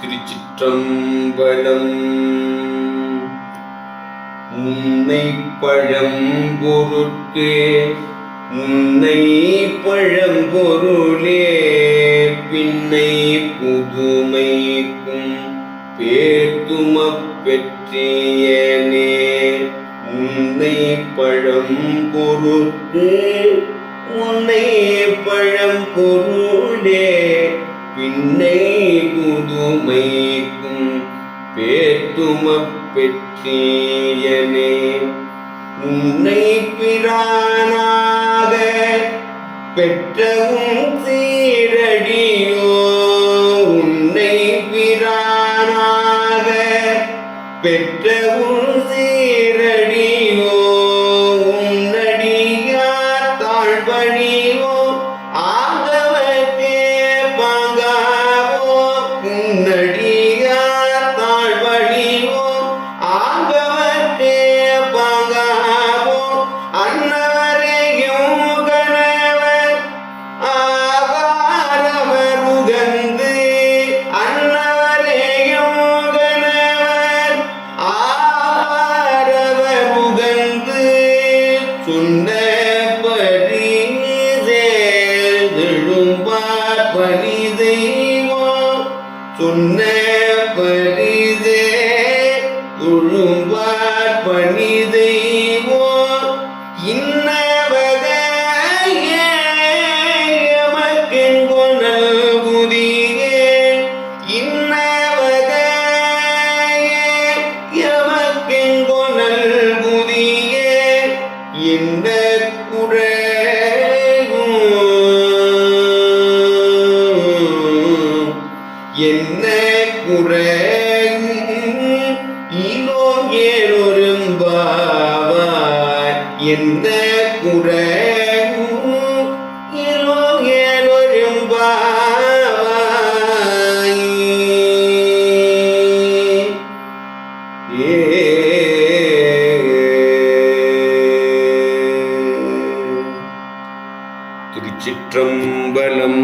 திருச்சிற்றம்பலம் முன்னை பழம் பொருட்கே முன்னை பழம் பொருளே பின்னை புதுமைக்கும் பேத்துமப் பெற்றியனே முன்னை பழம் பொருட்கு உன்னை பழம் பொருளே பின்னை புதுமைக்கும் பேத்தும பெற்றியனே. உன்னை பிரானாக பெற்றவும் சீரடியோ. உன்னை பிரானாக பெற்றவும் சீரடி சொன்ன பரிதே துழும்பார் பணிதெய்வோம் இன்னவகையமக்கெங்கொணல் குதியே குறையும் ஈனோ ஏழொரும்பாவாய் என்ன குறையும் ஈனோ ஏழொரும்பாவாய் திருச்சிற்றம்பலம்.